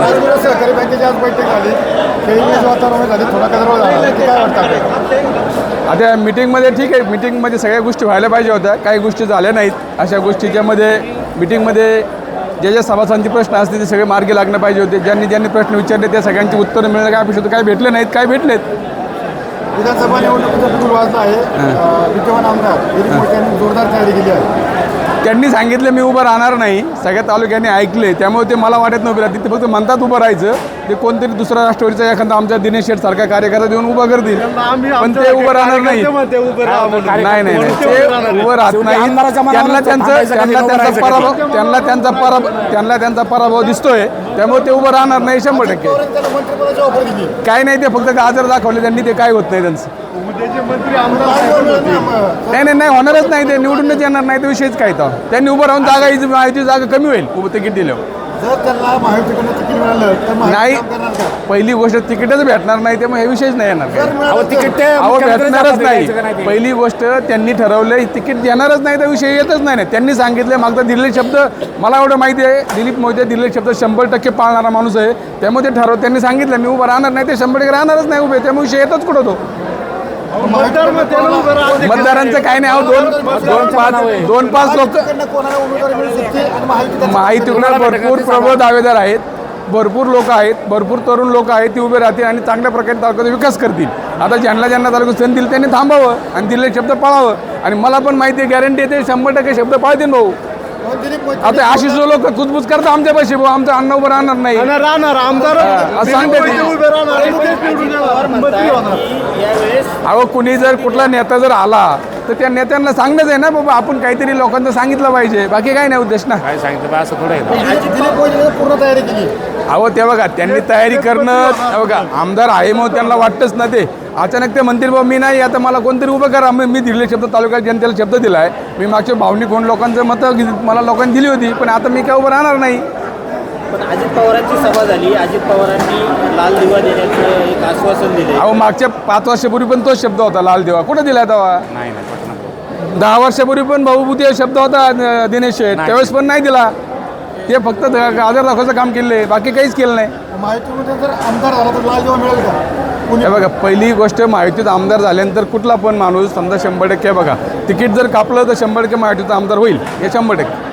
त्याचबरोबर सहकारी बँकेची आज बैठक झाली. वातावरण झाली थोडा झाला. ते काय वाटतं आपल्याला? आता मिटिंगमध्ये ठीक आहे मिटिंगमध्ये सगळ्या गोष्टी व्हायला पाहिजे होत्या. काही गोष्टी झाल्या नाहीत. अशा गोष्टीच्यामध्ये मिटिंगमध्ये जे जे सभासदांचे प्रश्न असतील ते सगळे मार्गी लागणं पाहिजे होते. ज्यांनी ज्यांनी प्रश्न विचारले त्या सगळ्यांची उत्तरं मिळणं काय अपेक्षित होतं काय भेटले नाहीत काय भेटलेत? विधानसभा निवडणुकीचा वाजला आहे. अं, विद्यमान आमदार दिलीप यांनी जोरदार तयारी केली आहे. त्यांनी सांगितलं मी उभं राहणार नाही. सगळ्या तालुक्यांनी ऐकले. त्यामुळे ते मला वाटत नव्हतं राहतील ते फक्त म्हणतात उभं राहायचं. ते कोणतरी दुसरा राष्ट्रवादीचा एखादा आमच्या दिनेश शेठ सारखा कार्यकर्ता देऊन उभं करतील. पण ते उभं राहणार नाही नाही नाही. नाही ते उभं राहत नाही त्यांना त्यांचं त्यांना त्यांचा पराभव त्यांना त्यांचा पराभव त्यांना त्यांचा पराभव दिसतोय. त्यामुळे ते उभं राहणार नाही शंभर टक्के. काय नाही ते फक्त गाजर दाखवले. त्यांनी ते काय होत नाही त्यांचं. नाही. नाही होणारच नाही ते. निवडूनच येणार नाही ते विषयच काय तर त्यांनी उभं राहून जागा ही माहिती जागा कमी होईल. उभं तिकीट दिलं. जर त्यांना महायुतीकडनं तिकीट मिळालं तर नाही. महायुती काम करणार का? पहिली गोष्ट तिकीटच भेटणार नाही त्यामुळे हे विषयच नाही येणार जर मिळालं तर- अहो भेटणारच नाही. पहिली गोष्ट त्यांनी ठरवलंय तिकीट देणारच नाही तर विषय येतच नाही. ना. त्यांनी सांगितले मागचा दिलेले शब्द मला एवढं माहिती आहे दिलीप मोहिते दिलेले शब्द शंभर टक्के पाळणारा माणूस आहे. त्यामुळे ते ठरव त्यांनी सांगितलं मी उभं राहणार नाही ते शंभर टक्के राहणारच नाही उभे त्यामुळे विषय येतच कुठं तो? मतदारांचं काय नाही अहो दोन दोन पाच दोन पाच लोक महायुतीकडनं कोणाला उमेदवारी मिळू शकते आणि महायुती त्याचं- माहितीकडे भरपूर प्रबळ दावेदार आहेत भरपूर लोक आहेत भरपूर तरुण लोक आहेत ती उभे राहतील आणि चांगल्या प्रकारे तालुक्याचा विकास करतील. आता ज्यांना ज्यांना तालुक्यात संधी दिली त्यांनी थांबावं आणि दिलेले शब्द पाळावं. आणि मला पण माहिती आहे गॅरंटी येते शंभर टक्के शब्द पाळतील भाऊ. आता अशी जो लोक कुजबुज करतात आमच्या पैसे भाऊ आमचं अन्न उभं राहणार नाही राहणार आमदार असं सांगते ते. अहो कुणी जर कुठला नेता जर आला तर त्या नेत्यांना सांगणंच आहे ना बाबा आपण काहीतरी लोकांचं सांगितलं पाहिजे. बाकी काही नाही उद्देश ना. काय सांगितलं बा असं थोडं आहे ना. पूर्ण तयारी केली. अहो ते बघा त्यांनी तयारी करणं हे बघा आमदार आहे मग त्यांना वाटतंच ना ते. अचानक ते म्हणतील बाबा मी नाही आता मला कोणतरी उभं करा. मग मी दिलेले शब्द तालुक्यात जनतेला शब्द दिला आहे मी मागच्या भावनिक कोण लोकांचं मतं मला लोकांनी दिली होती पण आता मी काय उभं राहणार नाही. पण अजित पवारांची सभा झाली. अजित पवारांनी लाल दिवा देण्याचं एक आश्वासन दिले अहो मागच्या पाच वर्षापूर्वी पण तोच शब्द होता लाल देवा. कुठं दिला तेव्हा दहा वर्षापूर्वी पण भाऊभूती हा शब्द होता दिनेश शेठ. त्यावेळेस पण नाही दिला. ते फक्त गाजर दाखवायचं काम केलं बाकी काहीच केलं नाही. महायुतीमध्ये जर आमदार झाला तर लाल जेव्हा मिळेल का? कुणी? हे बघा पहिली गोष्ट महायुतीत आमदार झाल्यानंतर कुठला पण माणूस समजा शंभर टक्के बघा तिकीट जर कापलं तर शंभर टक्के महायुतीचा आमदार होईल. हे शंभर टक्के.